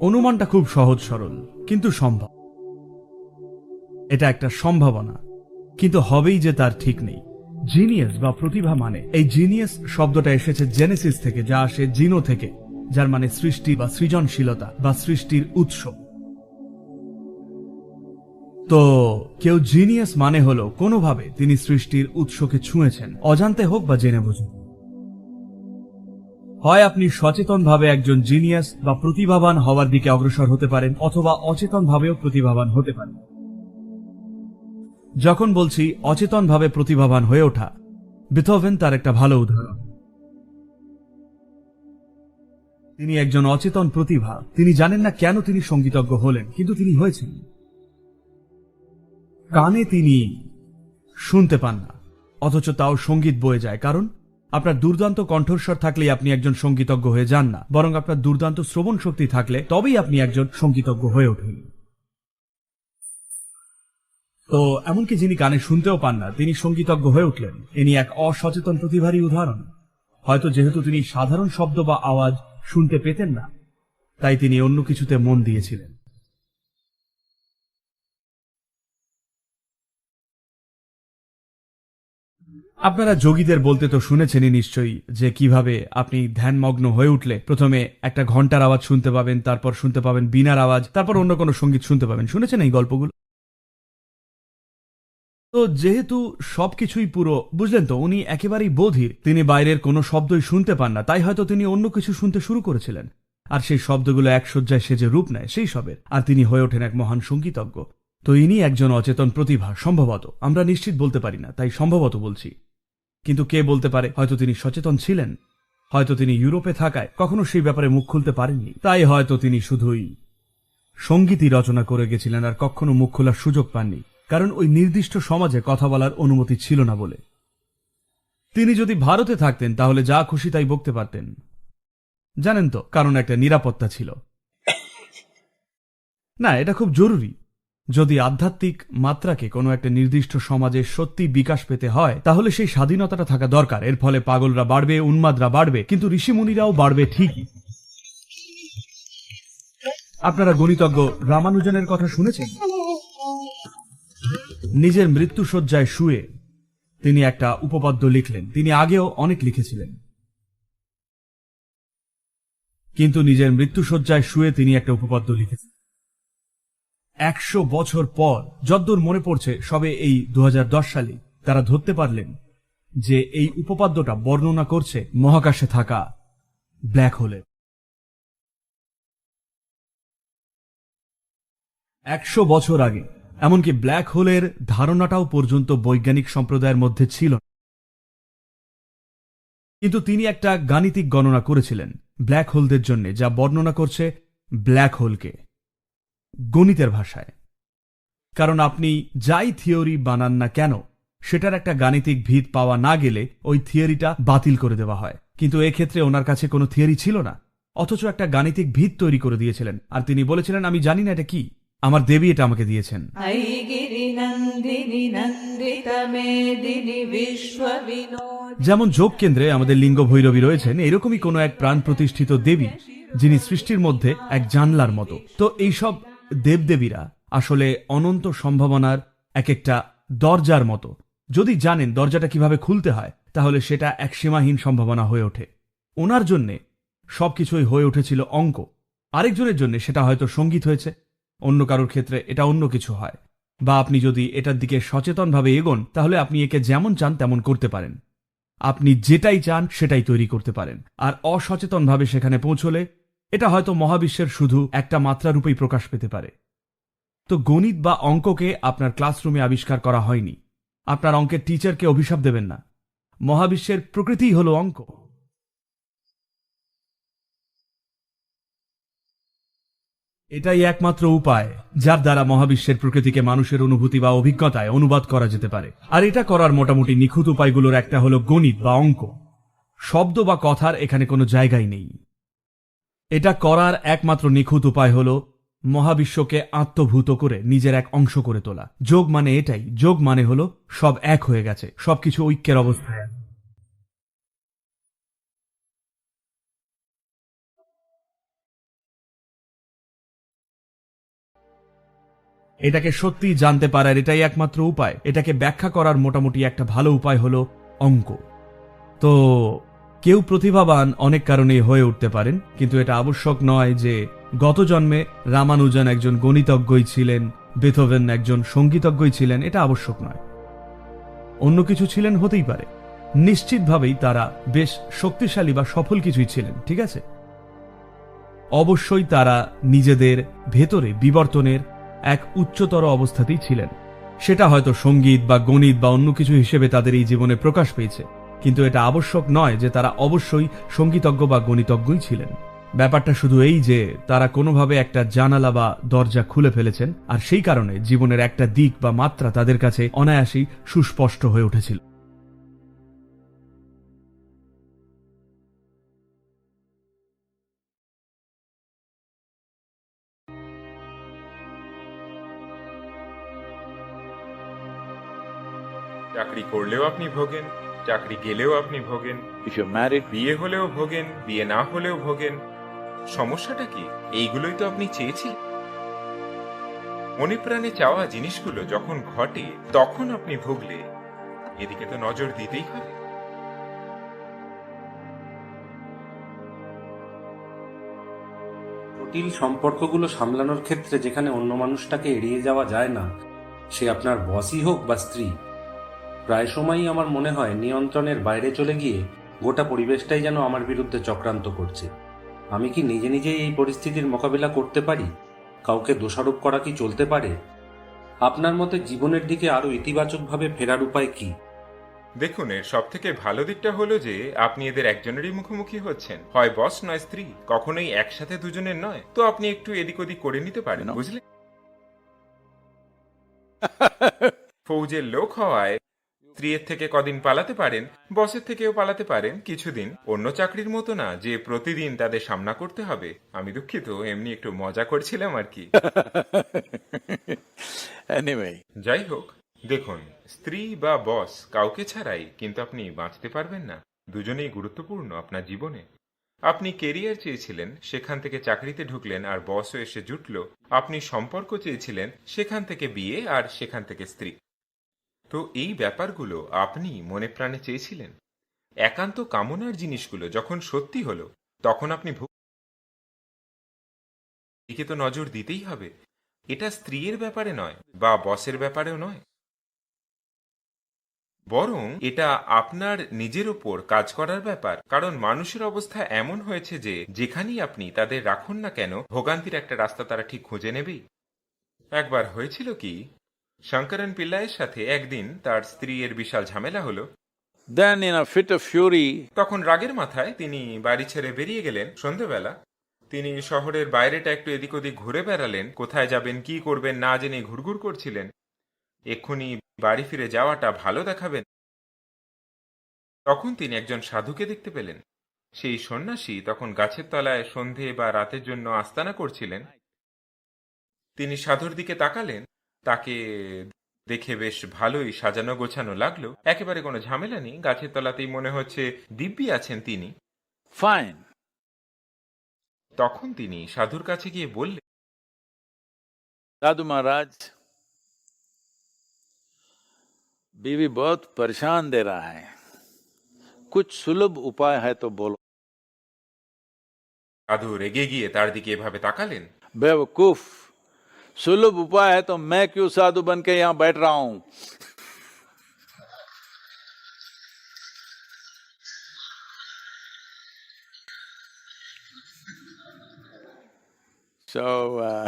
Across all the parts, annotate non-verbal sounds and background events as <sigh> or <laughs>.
অনুমানটা খুব সহজ সরল, কিন্তু সম্ভব। এটা একটা সম্ভাবনা, কিন্তু হবেই যে তার ঠিক নেই। জিনিয়াস বা প্রতিভা মানে এই জিনিয়াস শব্দটা এসেছে জেনেসিস থেকে, যা আসে জিনো থেকে, যার মানে সৃষ্টি বা সৃজনশীলতা বা সৃষ্টির উৎস। তো, কেউ জিনিয়াস মানে হলো, কোনোভাবে তিনি সৃষ্টির উৎসকে ছুঁয়েছেন, অজান্তে হোক বা জেনে বুঝে হয় আপনি সচেতনভাবে একজন জিনিয়াস বা প্রতিভাবান হওয়ার দিকে অগ্রসর হতে পারেন অথবা অচেতনভাবেও প্রতিভাবান হতে পারেন। যখন বলছি অচেতনভাবে প্রতিভাবান হয়ে ওঠা বিথোভেন তার একটা ভালো উদাহরণ। তিনি একজন অচেতন প্রতিভা। তিনি জানেন না কেন তিনি সঙ্গীতজ্ঞ হলেন, কিন্তু তিনি হয়েছেন। কানে তিনি শুনতে পান না, অথচ তাও সংগীত বয়ে যায়। কারণ আপনার দুর্দান্ত কণ্ঠস্বর থাকলেই আপনি একজন সঙ্গীতজ্ঞ হয়ে যান না। বরং আপনার দুর্দান্ত শ্রবণ শক্তি থাকলে তবেই আপনি একজন সঙ্গীতজ্ঞ হয়ে ওঠেন। তো এমনকি যিনি গানে শুনতেও পান না, তিনি সঙ্গীতজ্ঞ হয়ে উঠলেন। ইনি এক অসচেতন প্রতিভারই উদাহরণ। হয়তো যেহেতু তিনি সাধারণ শব্দ বা আওয়াজ শুনতে পেতেন না, তাই তিনি অন্য কিছুতে মন দিয়েছিলেন। আপনারা যোগীদের বলতে তো শুনেছেনই নিশ্চয়ই যে কীভাবে আপনি ধ্যানমগ্ন হয়ে উঠলে প্রথমে একটা ঘণ্টার আওয়াজ শুনতে পাবেন, তারপর শুনতে পাবেন বিনার আওয়াজ, তারপর অন্য কোনো সংগীত শুনতে পাবেন। শুনেছেন এই গল্পগুলো? তো যেহেতু সবকিছুই পুরো, বুঝলেন তো, উনি একেবারেই বধির, তিনি বাইরের কোনো শব্দই শুনতে পান না, তাই হয়তো তিনি অন্য কিছু শুনতে শুরু করেছিলেন। আর সেই শব্দগুলো এক সজ্জায় সেজে রূপ নেয়, সেই সবের। আর তিনি হয়ে ওঠেন এক মহান সঙ্গীতজ্ঞ। তো ইনি একজন অচেতন প্রতিভা, সম্ভবত। আমরা নিশ্চিত বলতে পারি না, তাই সম্ভবত বলছি। কিন্তু কে বলতে পারে, হয়তো তিনি সচেতন ছিলেন, হয়তো তিনি ইউরোপে থাকায় কখনো সেই ব্যাপারে মুখ খুলতে পারেননি। তাই হয়তো তিনি শুধুই সঙ্গীতই রচনা করে গেছিলেন আর কখনো মুখ খোলার সুযোগ পাননি, কারণ ওই নির্দিষ্ট সমাজে কথা বলার অনুমতি ছিল না বলে। তিনি যদি ভারতে থাকতেন, তাহলে যা খুশি তাই বকতে পারতেন। জানেন তো, কারণ একটা নিরাপত্তা ছিল। না, এটা খুব জরুরি। যদি আধ্যাত্মিক মাত্রাকে কোনো একটা নির্দিষ্ট সমাজে সত্যি বিকাশ পেতে হয়, তাহলে সেই স্বাধীনতাটা থাকা দরকার। এর ফলে পাগলরা বাড়বে, উন্মাদরা বাড়বে, কিন্তু ঋষিমুনিরাও বাড়বে ঠিকই আপনারা গণিতজ্ঞ রামানুজনের কথা শুনেছেন? নিজের মৃত্যুসজ্জায় শুয়ে তিনি একটা উপপাদ্য লিখলেন। তিনি আগেও অনেক লিখেছিলেন। কিন্তু নিজের মৃত্যুসজ্জায় শুয়ে তিনি একটা উপপাদ্য লিখেছেন। একশো বছর পর যদ্দূর মনে পড়ছে সবে এই দু হাজার দশ সালে তারা ধরতে পারলেন যে এই উপপাদ্যটা বর্ণনা করছে মহাকাশে থাকা ব্ল্যাক হোলের একশো বছর আগে, এমনকি ব্ল্যাক হোলের ধারণাটাও পর্যন্ত বৈজ্ঞানিক সম্প্রদায়ের মধ্যে ছিল। কিন্তু তিনি একটা গাণিতিক গণনা করেছিলেন ব্ল্যাক হোলদের জন্য, যা বর্ণনা করছে ব্ল্যাক হোলকে গণিতের ভাষায়। কারণ আপনি যাই থিওরি বানান না কেন, সেটার একটা গাণিতিক ভিত পাওয়া না গেলে ওই থিওরিটা বাতিল করে দেওয়া হয়। কিন্তু এক্ষেত্রে ওনার কাছে কোনো থিওরি ছিল না, অথচ একটা গাণিতিক ভিত তৈরি করে দিয়েছিলেন। আর তিনি বলেছিলেন, আমি জানি না এটা কি। আমার দেবী এটা আমাকে দিয়েছেন। যেমন যোগ কেন্দ্রে আমাদের লিঙ্গ ভৈরবী রয়েছেন, এরকমই কোনো এক প্রাণ প্রতিষ্ঠিত দেবী, যিনি সৃষ্টির মধ্যে এক জানলার মতো। তো এইসব দেবদেবীরা আসলে অনন্ত সম্ভাবনার এক একটা দরজার মতো। যদি জানেন দরজাটা কীভাবে খুলতে হয়, তাহলে সেটা এক সীমাহীন সম্ভাবনা হয়ে ওঠে। ওনার জন্যে সবকিছুই হয়ে উঠেছিল অঙ্ক। আরেকজনের জন্য সেটা হয়তো সংগীত হয়েছে। অন্য কারোর ক্ষেত্রে এটা অন্য কিছু হয়। বা আপনি যদি এটার দিকে সচেতনভাবে এগোন, তাহলে আপনি একে যেমন চান তেমন করতে পারেন। আপনি যেটাই চান, সেটাই তৈরি করতে পারেন। আর অসচেতনভাবে সেখানে পৌঁছলে এটা হয়তো মহাবিশ্বের শুধু একটা মাত্রারূপেই প্রকাশ পেতে পারে। তো গণিত বা অঙ্ককে আপনার ক্লাসরুমে আবিষ্কার করা হয়নি। আপনার অঙ্কের টিচারকে অভিশাপ দেবেন না। মহাবিশ্বের প্রকৃতিই হলো অঙ্ক। এটাই একমাত্র উপায় যার দ্বারা মহাবিশ্বের প্রকৃতিকে মানুষের অনুভূতি বা অভিজ্ঞতায় অনুবাদ করা যেতে পারে। আর এটা করার মোটামুটি নিখুঁত উপায়গুলোর একটা হলো গণিত বা অঙ্ক। শব্দ বা কথার এখানে কোনো জায়গাই নেই। এটা করার একমাত্র নিখুঁত উপায় হলো মহাবিশ্বকে আত্মভূত করে নিজের এক অংশ করে তোলা। যোগ মানে এটাই, যোগ মানে হলো সব এক হয়ে গেছে, সবকিছু ঐক্যের অবস্থায় এটাকে সত্যি জানতে পারার এটাই একমাত্র উপায়, এটাকে ব্যাখ্যা করার মোটামুটি একটা ভালো উপায় হলো অঙ্ক। তো কেউ প্রতিভাবান অনেক কারণেই হয়ে উঠতে পারেন, কিন্তু এটা আবশ্যক নয় যে গত জন্মে রামানুজন একজন গণিতজ্ঞই ছিলেন, বেথোভেন একজন সঙ্গীতজ্ঞই ছিলেন, এটা আবশ্যক নয়। অন্য কিছু ছিলেন হতেই পারে। নিশ্চিতভাবেই তারা বেশ শক্তিশালী বা সফল কিছুই ছিলেন, ঠিক আছে? অবশ্যই তারা নিজেদের ভেতরে বিবর্তনের এক উচ্চতর অবস্থাতেই ছিলেন। সেটা হয়তো সংগীত বা গণিত বা অন্য কিছু হিসেবে তাদের এই জীবনে প্রকাশ পেয়েছে। কিন্তু এটা আবশ্যক নয় যে তারা অবশ্যই সঙ্গীতজ্ঞ বা গণিতজ্ঞই ছিলেন। ব্যাপারটা শুধু এই যে তারা কোনোভাবে একটা জানালা বা দরজা খুলে ফেলেছেন, আর সেই কারণে জীবনের একটা দিক বা মাত্রা তাদের কাছে অনায়াসেই সুস্পষ্ট হয়ে উঠেছিল। চাকরি করলেও আপনি ভোগেন। চাকরি গেলেও আপনি ভোগেন If you're married, বিয়ে হলেও ভোগেন বিয়ে না হলেও ভোগেন। সমস্যাটা কি? এইগুলোই তো আপনি চেয়েছি মনে প্রাণে চাওয়া জিনিসগুলো যখন ঘটে তখন আপনি ভুগলে এদিকে তো নজর দিতেই হবে। জটিল সম্পর্কগুলো সামলানোর ক্ষেত্রে যেখানে অন্য মানুষটাকে এড়িয়ে যাওয়া যায় না সে আপনার বসই হোক বা স্ত্রী প্রায় সময়ই আমার মনে হয় নিয়ন্ত্রণের বাইরে চলে গিয়ে গোটা পরিবেশটাই যেন আমার বিরুদ্ধে চক্রান্ত করছে। আমি কি নিজে নিজেই এই পরিস্থিতির মোকাবিলা করতে পারি? কাউকে দোষারোপ করা কি চলতে পারে? আপনার মতে জীবনের দিকে আরও ইতিবাচকভাবে ফেরার উপায় কি? দেখুন এর সব থেকে ভালো দিকটা হলো যে আপনি এদের একজনেরই মুখোমুখি হচ্ছেন। হয় বস নয় স্ত্রী। কখনোই একসাথে দুজনের নয়। তো আপনি একটু এদিক ওদিক করে নিতে পারেন বুঝলেন <laughs> ফৌজের লোক হওয়ায় স্ত্রীর থেকে কদিন পালাতে পারেন বসের থেকেও পালাতে পারেন কিছুদিন। অন্য চাকরির মতো না যে প্রতিদিন তাদের সামনা করতে হবে। আমি দুঃখিত এমনি একটু মজা করছিলাম আর কি। <laughs> যাই হোক দেখুন স্ত্রী বা বস কাউকে ছাড়াই কিন্তু আপনি বাঁচতে পারবেন না। দুজনেই গুরুত্বপূর্ণ আপনার জীবনে। আপনি কেরিয়ার চেয়েছিলেন সেখান থেকে চাকরিতে ঢুকলেন আর বসও এসে জুটল। আপনি সম্পর্ক চেয়েছিলেন সেখান থেকে বিয়ে আর সেখান থেকে স্ত্রী। তো এই ব্যাপারগুলো আপনি মনে প্রাণে চেয়েছিলেন? একান্ত কামনার জিনিসগুলো যখন সত্যি হলো, তখন আপনি এদিকে তো নজর দিতেই হবে। এটা স্ত্রীর ব্যাপারে নয়, বা বসের ব্যাপারেও নয়। বরং এটা আপনার নিজের ওপর কাজ করার ব্যাপার। কারণ মানুষের অবস্থা এমন হয়েছে যে, যেখানেই আপনি তাদের রাখুন না কেন, ভোগান্তির একটা রাস্তা তারা ঠিক খুঁজে নেবেই। একবার হয়েছিল কি শঙ্করন পিল্লাইয়ের সাথে একদিন তার স্ত্রী এর বিশাল ঝামেলা হলো। Then in a fit of fury, তখন রাগের মাথায় তিনি বাড়ি ছেড়ে বেরিয়ে গেলেন সন্ধেবেলা। তিনি শহরের বাইরেটা একটু এদিক ওদিক ঘুরে বেড়ালেন কোথায় যাবেন কি করবেন না জেনে ঘুরঘুর করছিলেন। এক্ষুনি বাড়ি ফিরে যাওয়াটা ভালো দেখাবেন। তখন তিনি একজন সাধুকে দেখতে পেলেন। সেই সন্ন্যাসী তখন গাছের তলায় সন্ধে বা রাতের জন্য আস্তানা করছিলেন। তিনি সাধুর দিকে তাকালেন তাকে দেখে বেশ ভালোই সাজানো গোছানো লাগলো একেবারে কোনো ঝামেলা নেই গাছের তলাতেই মনে হচ্ছে দিব্যি আছেন তিনি fine. তখন তিনি সাধুর কাছে গিয়ে বললেন साधु महाराज बीवी बहुत परेशान दे रहा है कुछ सुलभ उपाय है तो बोलो সাধু রেগে গিয়ে তার দিকে এভাবে তাকালেন बेवकूफ सुलभ उपाय है तो मैं क्यों साधु बन के यहाँ बैठ रहा हूं so uh,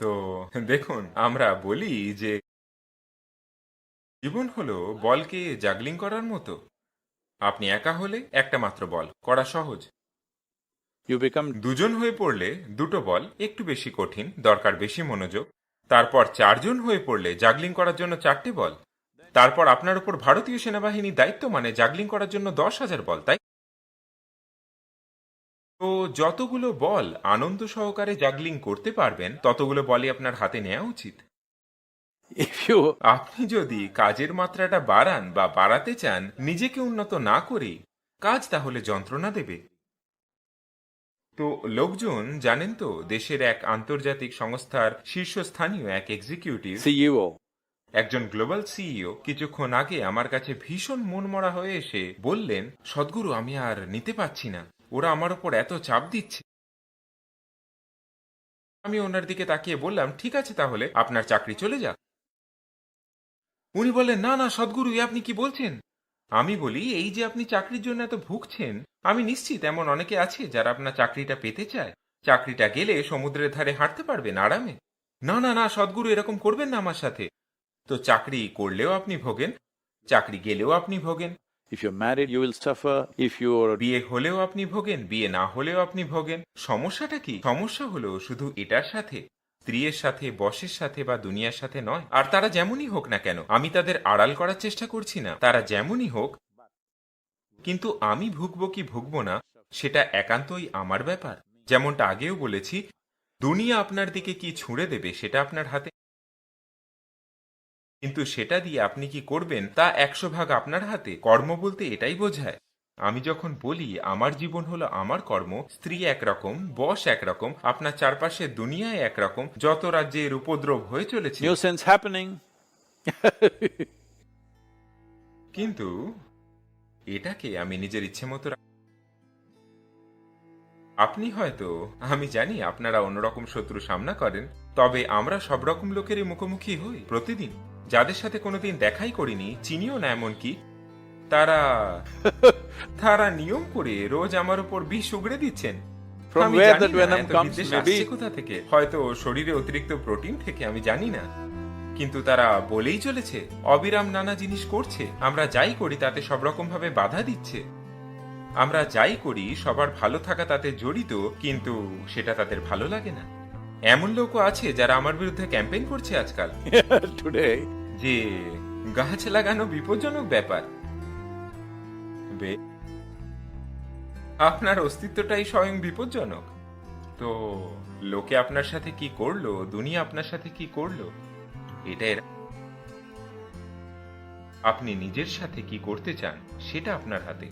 তো দেখুন আমরা বলি যে জীবন হলো বলকে জাগলিং করার মতো আপনি একা হলে একটা মাত্র বল করা সহজ দুজন হয়ে পড়লে দুটো বল একটু বেশি কঠিন দরকার বেশি মনোযোগ। তারপর চারজন হয়ে পড়লে জাগলিং করার জন্য চারটে বল। তারপর আপনার উপর ভারতীয় সেনাবাহিনী দায়িত্ব মানে জাগলিং করার জন্য দশ হাজার বল তাই? তো যতগুলো বল আনন্দ সহকারে জাগলিং করতে পারবেন ততগুলো বলই আপনার হাতে নেওয়া উচিত। আপনি যদি কাজের মাত্রাটা বাড়ান বা বাড়াতে চান নিজেকে উন্নত না করে কাজ তাহলে যন্ত্রণা দেবে। তো লোকজন জানেন তো দেশের এক আন্তর্জাতিক সংস্থার শীর্ষস্থানীয় এক এক্সিকিউটিভ সিইও। একজন গ্লোবাল সিইও কিছুক্ষণ আগে আমার কাছে ভীষণ মনমরা হয়ে এসে বললেন সদ্গুরু আমি আর নিতে পারছি না। ওরা আমার ওপর এত চাপ দিচ্ছে। আমি ওনার দিকে তাকিয়ে বললাম ঠিক আছে তাহলে আপনার চাকরি চলে যাক। উনি বললেন না না সদ্গুরু আপনি কি বলছেন? আমি বলি এই যে আপনি চাকরির জন্য এত ভুগছেন আমি নিশ্চিত এমন অনেকে আছে যারা আপনার চাকরিটা পেতে চায়। চাকরিটা গেলে সমুদ্রের ধারে হাঁটতে পারবেন আরামে। না না না সদ্গুরু এরকম করবেন না আমার সাথে। তো চাকরি করলেও আপনি ভোগেন চাকরি গেলেও আপনি ভোগেন। If you're married, you will suffer. If you're বিয়ে হলেও আপনি ভোগেন বিয়ে না হলেও আপনি ভোগেন। সমস্যাটা কি? সমস্যা হলো শুধু এটার সাথে। স্ত্রীর সাথে, বসের সাথে বা দুনিয়ার সাথে নয়। আর তারা যেমনই হোক না কেন, আমি তাদের আড়াল করার চেষ্টা করছি না। তারা যেমনই হোক, কিন্তু আমি ভুগবো কি ভুগবো না, সেটা একান্তই আমার ব্যাপার। যেমনটা আগেও বলেছি, দুনিয়া আপনার দিকে কি ছুঁড়ে দেবে, সেটা আপনার হাতে। কিন্তু সেটা দিয়ে আপনি কি করবেন, তা একশো ভাগ আপনার হাতে। কর্ম বলতে এটাই বোঝায়। আমি যখন বলি আমার জীবন হলো আমার কর্ম স্ত্রী একরকম বস একরকম আপনার চারপাশে দুনিয়ায় একরকম যত রাজ্যে এর উপদ্রব হয়ে চলেছে <laughs> কিন্তু এটাকে আমি নিজের ইচ্ছে মতো আপনি হয়তো আমি জানি আপনারা অন্যরকম শত্রু সামনা করেন তবে আমরা সব রকম লোকেরই মুখোমুখি হই প্রতিদিন। যাদের সাথে কোনোদিন দেখাই করিনি চিনিও না এমনকি তারা তারা নিয়ম করে রোজ আমার উপর বিষ উগড়ে দিচ্ছেন। কোথা থেকে? হয়তো শরীরে অতিরিক্ত প্রোটিন থেকে আমি জানি না। কিন্তু তারা বলেই চলেছে অবিরাম নানা জিনিস করছে। আমরা যাই করি তাতে সব রকম ভাবে বাধা দিচ্ছে। আমরা যাই করি সবার ভালো থাকা তাতে জড়িত কিন্তু সেটা তাদের ভালো লাগে না। এমন লোকও আছে যারা আমার বিরুদ্ধে ক্যাম্পেইন করছে আজকাল। <laughs> যে গাছ লাগানো বিপজ্জনক ব্যাপার। বে- আপনার অস্তিত্বটাই স্বয়ং বিপজ্জনক। তো, লোকে আপনার সাথে কি করল? দুনিয়া আপনার সাথে কি করল? এটা আপনি নিজের সাথে কি করতে চান, সেটা আপনার হাতে।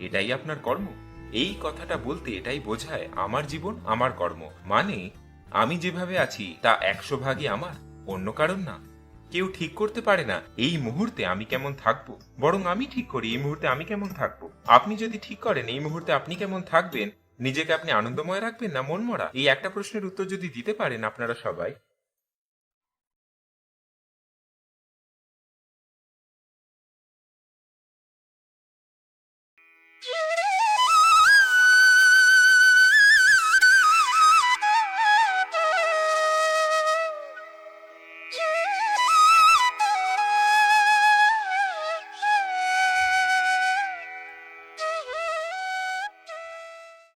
এটাই আপনার কর্ম। এই কথাটা বলতে এটাই বোঝায় আমার জীবন, আমার কর্ম। মানে আমি যেভাবে আছি, তা একশো ভাগই আমার, অন্য কারণ না। কেউ ঠিক করতে পারে না, এই মুহূর্তে আমি কেমন থাকব? বরং আমি ঠিক করি, এই মুহূর্তে আমি কেমন থাকব? আপনি যদি ঠিক করেন, এই মুহূর্তে আপনি কেমন থাকবেন? নিজেকে আপনি আনন্দময় রাখবেন না মনমরা? এই একটা প্রশ্নের উত্তর যদি দিতে পারেন আপনারা সবাই। Yeah.